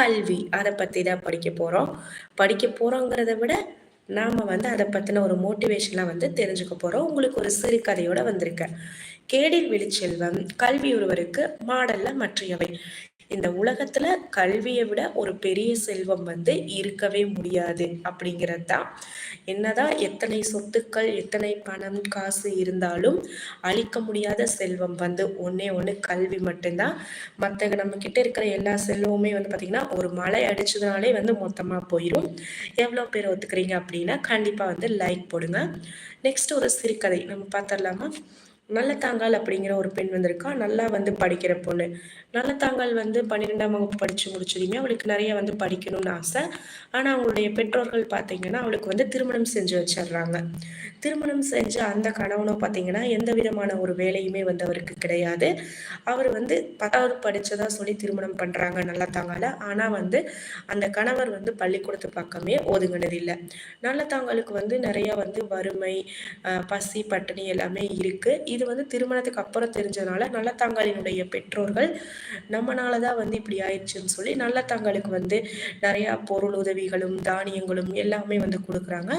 கல்வி அதை பற்றி தான் படிக்க போகிறோம் படிக்க போகிறோங்கிறத விட நாம் வந்து அதை பற்றின ஒரு மோட்டிவேஷனாக வந்து தெரிஞ்சுக்க போகிறோம் உங்களுக்கு ஒரு சிறுகதையோட வந்திருக்கேன். கேடில் விழிச்செல்வம் கல்வி ஒருவருக்கு மாடல்ல மற்றியவை. இந்த உலகத்துல கல்வியை விட ஒரு பெரிய செல்வம் வந்து இருக்கவே முடியாது அப்படிங்கிறது தான். என்னதான் எத்தனை சொத்துக்கள் எத்தனை பணம் காசு இருந்தாலும் அழிக்க முடியாத செல்வம் வந்து ஒன்னே ஒன்று கல்வி மட்டும்தான். மற்ற நம்ம கிட்ட இருக்கிற எல்லா செல்வமுமே வந்து பார்த்திங்கன்னா ஒரு மழை அடிச்சதுனாலே வந்து மொத்தமாக போயிடும் எவ்வளோ பேர் ஒத்துக்கிறீங்க அப்படின்னா கண்டிப்பாக வந்து லைக் போடுங்க. நெக்ஸ்ட் ஒரு சிறுகதை நம்ம பார்த்துடலாமா? நல்லத்தாங்கால் அப்படிங்கிற ஒரு பெண் வந்திருக்கா. நல்லா வந்து படிக்கிற பொண்ணு. நல்லத்தாங்கால் வந்து பன்னிரெண்டாம் வகுப்பு படித்து முடிச்சதுமே அவளுக்கு நிறைய வந்து படிக்கணும்னு ஆசை. ஆனால் அவங்களுடைய பெற்றோர்கள் பார்த்தீங்கன்னா அவளுக்கு வந்து திருமணம் செஞ்சு வச்சிடுறாங்க. திருமணம் செஞ்ச அந்த கணவனோ பார்த்தீங்கன்னா எந்த விதமான ஒரு வேலையுமே வந்து அவருக்கு கிடையாது. அவர் வந்து பத்தாவது படித்ததா சொல்லி திருமணம் பண்ணுறாங்க நல்லத்தாங்கால ஆனால் வந்து அந்த கணவர் வந்து பள்ளிக்கூடத்து பக்கமே ஒதுங்கினதில்லை. நல்லத்தாங்களுக்கு வந்து நிறையா வந்து வறுமை பசி பட்டினி எல்லாமே இருக்குது இது வந்து திருமணத்துக்கு அப்புறம் தெரிஞ்சதுனால நல்லத்தாங்காலினுடைய பெற்றோர்கள் நம்மனால தான் வந்து இப்படி ஆயிடுச்சுன்னு சொல்லி நல்லத்தாங்களுக்கு வந்து நிறையா பொருள் உதவிகளும் தானியங்களும் எல்லாமே வந்து கொடுக்குறாங்க.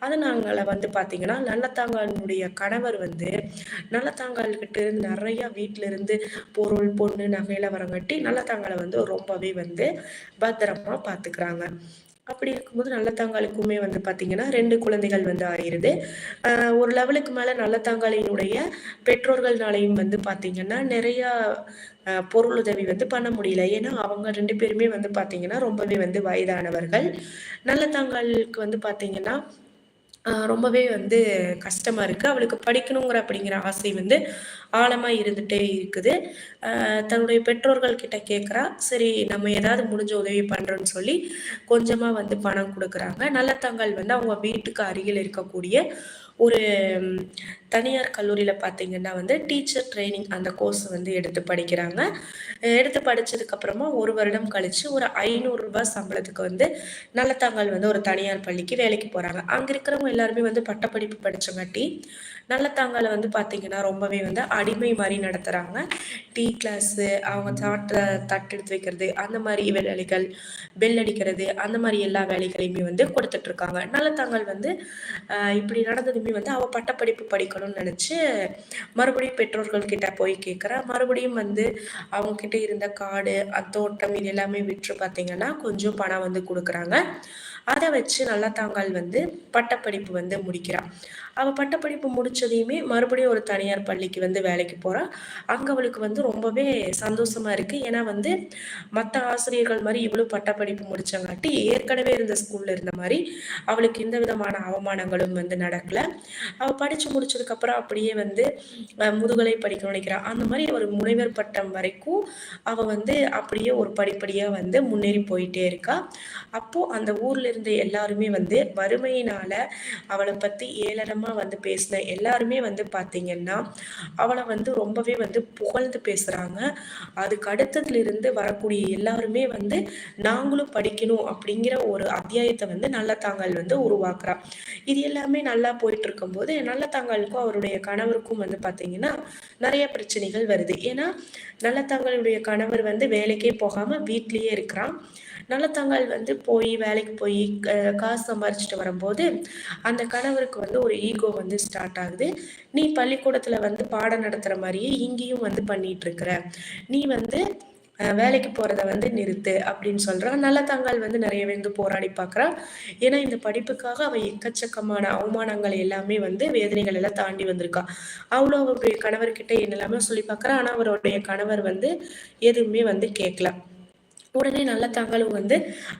அதனால வந்து பார்த்தீங்கன்னா நல்லத்தாங்காலினுடைய கணவர் வந்து நல்லத்தாங்கால்கிட்ட இருந்து நிறைய வீட்டிலிருந்து பொருள் பொண்ணு நகையில வரங்காட்டி நல்லத்தாங்காலை வந்து ரொம்பவே வந்து பத்திரமா பார்த்துக்கிறாங்க அப்படி இருக்கும்போது நல்லத்தாங்காலுக்குமே வந்து பார்த்தீங்கன்னா ரெண்டு குழந்தைகள் வந்து ஆயிருது ஒரு லெவலுக்கு மேலே நல்லத்தாங்காலினுடைய பெற்றோர்கள்னாலையும் வந்து பார்த்தீங்கன்னா நிறையா பொருளுதவி வந்து பண்ண முடியல. ஏன்னா அவங்க ரெண்டு பேருமே வந்து பார்த்தீங்கன்னா ரொம்பவே வந்து வயதானவர்கள். நல்லத்தாங்காலுக்கு வந்து பார்த்தீங்கன்னா ரொம்பவே வந்து கஷ்டமா இருக்கு. அவளுக்கு படிக்கணுங்கிற அப்படிங்கிற ஆசை வந்து ஆழமா இருந்துட்டே இருக்குது. தன்னுடைய பெற்றோர்கள் கிட்ட கேட்குறா சரி நம்ம ஏதாவது முடிஞ்ச உதவி பண்றோம்னு சொல்லி கொஞ்சமா வந்து பணம் கொடுக்குறாங்க. நல்லத்தங்கால் வந்து அவங்க வீட்டுக்கு அருகில் இருக்கக்கூடிய ஒரு தனியார் கல்லூரியில் பார்த்தீங்கன்னா வந்து டீச்சர் ட்ரைனிங் அந்த கோர்ஸ் வந்து எடுத்து படிக்கிறாங்க. எடுத்து படித்ததுக்கப்புறமா ஒரு வருடம் கழித்து ஒரு ஐநூறுரூபா சம்பளத்துக்கு வந்து நல்லத்தாங்கல் வந்து ஒரு தனியார் பள்ளிக்கு வேலைக்கு போகிறாங்க அங்கே இருக்கிறவங்க எல்லாருமே வந்து பட்டப்படிப்பு படித்தங்காட்டி நல்லத்தாங்கால வந்து பார்த்தீங்கன்னா ரொம்பவே வந்து அடிமை மாதிரி நடத்துகிறாங்க டீ கிளாஸு அவங்க சாட்டை தட்டு எடுத்து வைக்கிறது அந்த மாதிரி வேலைகள் பெல் அடிக்கிறது அந்த மாதிரி எல்லா வேலைகளையுமே வந்து கொடுத்துட்ருக்காங்க நல்லத்தாங்கல் வந்து இப்படி நடந்ததுமே வந்து அவள் பட்டப்படிப்பு படிக்கணும். வரும்னு நினச்சி மறுபடியும் பெற்றோர்கள் கிட்ட போய் கேட்குறேன் மறுபடியும் வந்து அவங்க கிட்ட இருந்த காடு தோட்டம் இது எல்லாமே விற்று பார்த்தீங்கன்னா கொஞ்சம் பணம் வந்து கொடுக்குறாங்க. அதை வச்சு நல்லத்தாங்கால் வந்து பட்டப்படிப்பு வந்து முடிக்கிறாள் அவள் பட்டப்படிப்பு முடிச்சதையுமே மறுபடியும் ஒரு தனியார் பள்ளிக்கு வந்து வேலைக்கு போகிறாள் அங்கே அவளுக்கு வந்து ரொம்பவே சந்தோஷமா இருக்குது ஏன்னா வந்து மற்ற ஆசிரியர்கள் மாதிரி இவ்வளோ பட்டப்படிப்பு முடிச்சங்காட்டி ஏற்கனவே இருந்த ஸ்கூல்ல இருந்த மாதிரி அவளுக்கு எந்த விதமான அவமானங்களும் வந்து நடக்கல. அவள் படித்து முடிச்சதுக்கப்புறம் அப்படியே வந்து முதுகலை படிக்கணும்னு நினைக்கிறாள் அந்த மாதிரி ஒரு முனைவர் பட்டம் வரைக்கும் அவள் வந்து அப்படியே ஒரு படிப்படியாக வந்து முன்னேறி போயிட்டே இருக்கா. அப்போது அந்த ஊர்ல இருந்த எல்லாருமே வந்து வறுமையினால அவளை பற்றி ஏளனமாக வந்து பேசின எல்லாருமே வந்து பார்த்திங்கன்னா அவளை வந்து ரொம்பவே வந்து புகழ்ந்து பேசுகிறாங்க அதுக்கு அடுத்ததுலேருந்து வரக்கூடிய எல்லாருமே வந்து நாங்களும் படிக்கணும் அப்படிங்கிற ஒரு அத்தியாயத்தை வந்து நல்லத்தாங்கல் வந்து உருவாக்குறா. இது எல்லாமே நல்லா போயிட்டு இருக்கும்போது நல்லத்தாங்கலுக்கும் அவருடைய கணவருக்கும் வந்து பார்த்தீங்கன்னா நிறைய பிரச்சனைகள் வருது. ஏன்னா நல்லத்தாங்களுடைய கணவர் வந்து வேலைக்கே போகாமல் வீட்லேயே இருக்கிறான். நல்லத்தங்கால் வந்து போய் வேலைக்கு போய் காசு சம்பாரிச்சிட்டு வரும்போது அந்த கணவருக்கு வந்து ஒரு ஈகோ வந்து ஸ்டார்ட் ஆகுது. நீ பள்ளிக்கூடத்தில் வந்து பாடம் நடத்துகிற மாதிரியே இங்கேயும் வந்து பண்ணிட்டு இருக்கிற நீ வந்து வேலைக்கு போகிறத வந்து நிறுத்து அப்படின்னு சொல்கிறான் நல்லத்தங்கால் வந்து நிறைய வந்து போராடி பார்க்குறான் ஏன்னா இந்த படிப்புக்காக அவள் எக்கச்சக்கமான அவமானங்கள் எல்லாமே வந்து வேதனைகள் எல்லாம் தாண்டி வந்திருக்கா அவ்வளோ அவருடைய கணவர்கிட்ட என்னெல்லாமே சொல்லி பார்க்குறான் ஆனால் அவருடைய கணவர் வந்து எதுவுமே வந்து கேட்கல உடனே நல்ல தங்களும் வந்து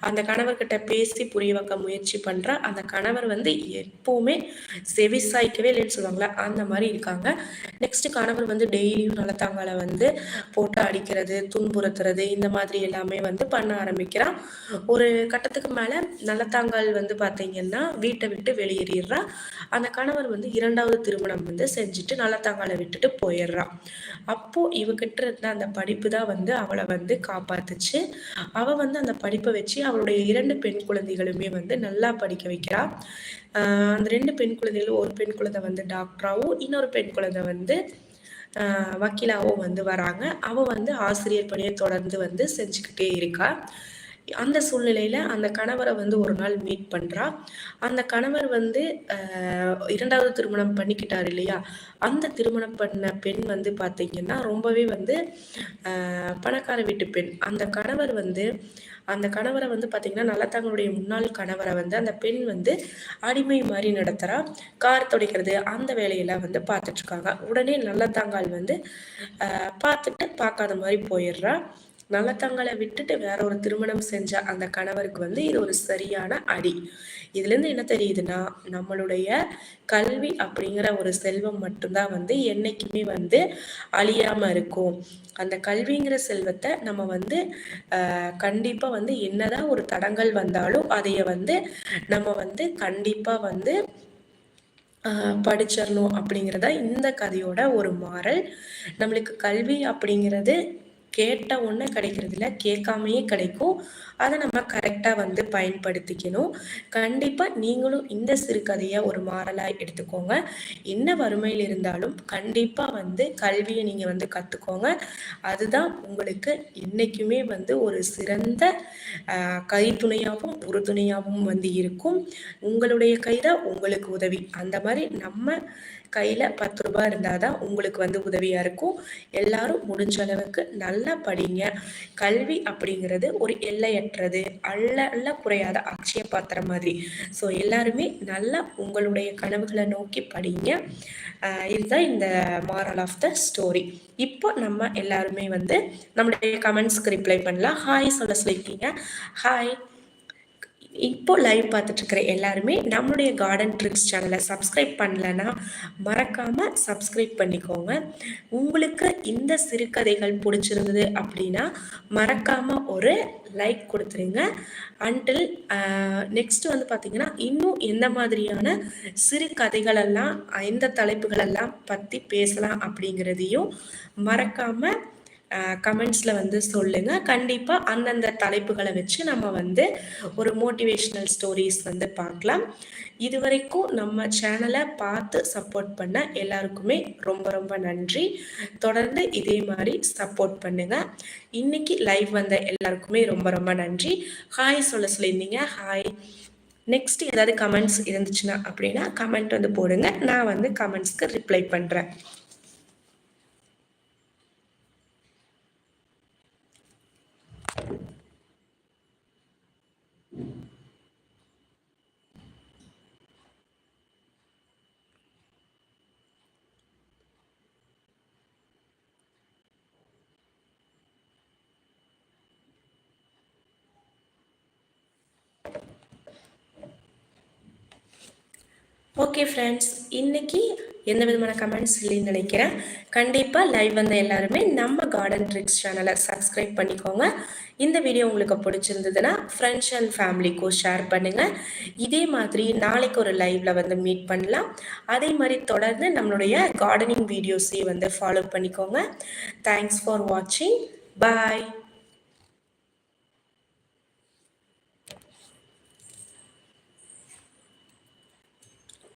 அந்த கணவர்கிட்ட பேசி புரிய வைக்க முயற்சி பண்ணுறா அந்த கணவர் வந்து எப்போவுமே செவிசாய்க்கவே இல்லைன்னு சொல்லுவாங்களே அந்த மாதிரி இருக்காங்க. நெக்ஸ்ட் கணவர் வந்து டெய்லியும் நல்லத்தாங்கால வந்து போட்டு அடிக்கிறது துன்புறுத்துறது இந்த மாதிரி எல்லாமே வந்து பண்ண ஆரம்பிக்கிறான் ஒரு கட்டத்துக்கு மேலே நல்லத்தாங்கால் வந்து பார்த்தீங்கன்னா வீட்டை விட்டு வெளியேறிடுறா. அந்த கணவர் வந்து இரண்டாவது திருமணம் வந்து செஞ்சுட்டு நல்லத்தாங்காலை விட்டுட்டு போயிடுறான் அப்போ இவகிட்ட இருந்த அந்த படிப்பு தான் வந்து அவளை வந்து காப்பாத்துச்சு. அவள் வந்து அந்த படிப்பை வச்சு அவளுடைய இரண்டு பெண் குழந்தைகளுமே வந்து நல்லா படிக்க வைக்கிறா. அந்த ரெண்டு பெண் குழந்தைகளும் ஒரு பெண் குழந்தை வந்து டாக்டராகவும் இன்னொரு பெண் குழந்தை வந்து வக்கீலாகவும் வந்து வராங்க. அவள் வந்து ஆசிரியர் பணியை தொடர்ந்து வந்து செஞ்சுக்கிட்டே இருக்கா. அந்த சூழ்நிலையில் அந்த கணவரை வந்து ஒரு நாள் மீட் பண்ணுறா அந்த கணவர் வந்து இரண்டாவது திருமணம் பண்ணிக்கிட்டார் இல்லையா? அந்த திருமணம் பண்ண பெண் வந்து பார்த்திங்கன்னா ரொம்பவே வந்து பணக்கார வீட்டு பெண். அந்த கணவர் வந்து அந்த கணவரை வந்து பார்த்திங்கன்னா நல்லா தங்களுடைய முன்னாள் கணவரை வந்து அந்த பெண் வந்து அடிமை மாதிரி நடத்துகிறா கார் துடைக்கிறது அந்த வேலையெல்லாம் வந்து பார்த்துட்ருக்காங்க உடனே நல்லத்தாங்கால் வந்து பார்த்துட்டு பார்க்காத மாதிரி போயிடுறா. நல்லத்தங்களை விட்டுட்டு வேற ஒரு திருமணம் செஞ்ச அந்த கணவருக்கு வந்து இது ஒரு சரியான அடி. இதுலேருந்து என்ன தெரியுதுன்னா நம்மளுடைய கல்வி அப்படிங்கிற ஒரு செல்வம் மட்டும்தான் வந்து என்னைக்குமே வந்து அழியாம இருக்கும். அந்த கல்விங்கிற செல்வத்தை நம்ம வந்து கண்டிப்பா வந்து என்னதான் ஒரு தடங்கள் வந்தாலும் அதைய வந்து நம்ம வந்து கண்டிப்பா வந்து படிச்சிடணும் அப்படிங்கிறதா இந்த கதையோட ஒரு மாறல். நம்மளுக்கு கல்வி அப்படிங்கிறது கேட்ட ஒன்று கிடைக்கிறது இல்லை கேட்காமையே கிடைக்கும். அதை நம்ம கரெக்டாக வந்து பயன்படுத்திக்கணும். கண்டிப்பாக நீங்களும் இந்த சிறுகதையை ஒரு மாறலாக எடுத்துக்கோங்க. என்ன வறுமையில் இருந்தாலும் கண்டிப்பாக வந்து கல்வியை நீங்கள் வந்து கற்றுக்கோங்க அதுதான் உங்களுக்கு என்றைக்குமே வந்து ஒரு சிறந்த கைத்துணையாகவும் உறுதுணையாகவும் வந்து இருக்கும். உங்களுடைய கை தான் உங்களுக்கு உதவி. அந்த மாதிரி நம்ம கையில் பத்து ரூபாய் இருந்தால் தான் உங்களுக்கு வந்து உதவியாக இருக்கும். எல்லாரும் முடிஞ்ச அளவுக்கு நல்லா படிங்க. கல்வி அப்படிங்கிறது ஒரு எல்லையற்றது. அல்ல அல்ல குறையாத அக்ஷய பாத்திரம் மாதிரி. ஸோ எல்லாருமே நல்லா உங்களுடைய கனவுகளை நோக்கி படிங்க. இதுதான் இந்த மாரல் ஆஃப் த ஸ்டோரி இப்போ நம்ம எல்லாருமே வந்து நம்மளுடைய கமெண்ட்ஸ்க்கு ரிப்ளை பண்ணலாம். ஹாய் சொல்ல சொல்லியிருக்கீங்க. ஹாய் இப்போ லைவ் பார்த்துட்ருக்கிற எல்லாருமே நம்மளுடைய கார்டன் ட்ரிக்ஸ் சேனலை சப்ஸ்கிரைப் பண்ணலன்னா மறக்காமல் சப்ஸ்கிரைப் பண்ணிக்கோங்க. உங்களுக்கு இந்த சிறுகதைகள் பிடிச்சிருந்தது அப்படின்னா மறக்காமல் ஒரு லைக் கொடுத்துருங்க. அன்டில் நெக்ஸ்ட் வந்து பார்த்திங்கன்னா இன்னும் எந்த மாதிரியான சிறு கதைகளெல்லாம் எந்த தலைப்புகளெல்லாம் பற்றி பேசலாம் அப்படிங்கிறதையும் மறக்காமல் கமெண்ட்ஸில் வந்து சொல்லுங்கள் கண்டிப்பாக அந்தந்த தலைப்புகளை வச்சு நம்ம வந்து ஒரு மோட்டிவேஷ்னல் ஸ்டோரிஸ் வந்து பார்க்கலாம். இது வரைக்கும் நம்ம சேனலை பார்த்து சப்போர்ட் பண்ண எல்லாருக்குமே ரொம்ப ரொம்ப நன்றி. தொடர்ந்து இதே மாதிரி சப்போர்ட் பண்ணுங்கள் இன்னைக்கு லைவ் வந்த எல்லாருக்குமே ரொம்ப ரொம்ப நன்றி. ஹாய் சொல்ல சொல்லியிருந்தீங்க. ஹாய் நெக்ஸ்ட் ஏதாவது கமெண்ட்ஸ் இருந்துச்சுன்னா அப்படின்னா கமெண்ட் வந்து போடுங்க. நான் வந்து கமெண்ட்ஸ்க்கு ரிப்ளை பண்ணுறேன் ஓகே ஃப்ரெண்ட்ஸ் இன்னைக்கு எந்த விதமான கமெண்ட்ஸ் இல்லைன்னு நினைக்கிறேன். கண்டிப்பாக லைவ் வந்த எல்லாருமே நம்ம கார்டன் ட்ரிக்ஸ் சேனலை சப்ஸ்கிரைப் பண்ணிக்கோங்க. இந்த வீடியோ உங்களுக்கு பிடிச்சிருந்ததுன்னா ஃப்ரெண்ட்ஸ் அண்ட் ஃபேமிலிக்கும் ஷேர் பண்ணுங்கள் இதே மாதிரி நாளைக்கு ஒரு லைவ்ல வந்து மீட் பண்ணலாம். அதே மாதிரி தொடர்ந்து நம்மளுடைய கார்டனிங் வீடியோஸையும் வந்து ஃபாலோ பண்ணிக்கோங்க. தேங்க்ஸ் ஃபார் வாட்சிங் பாய்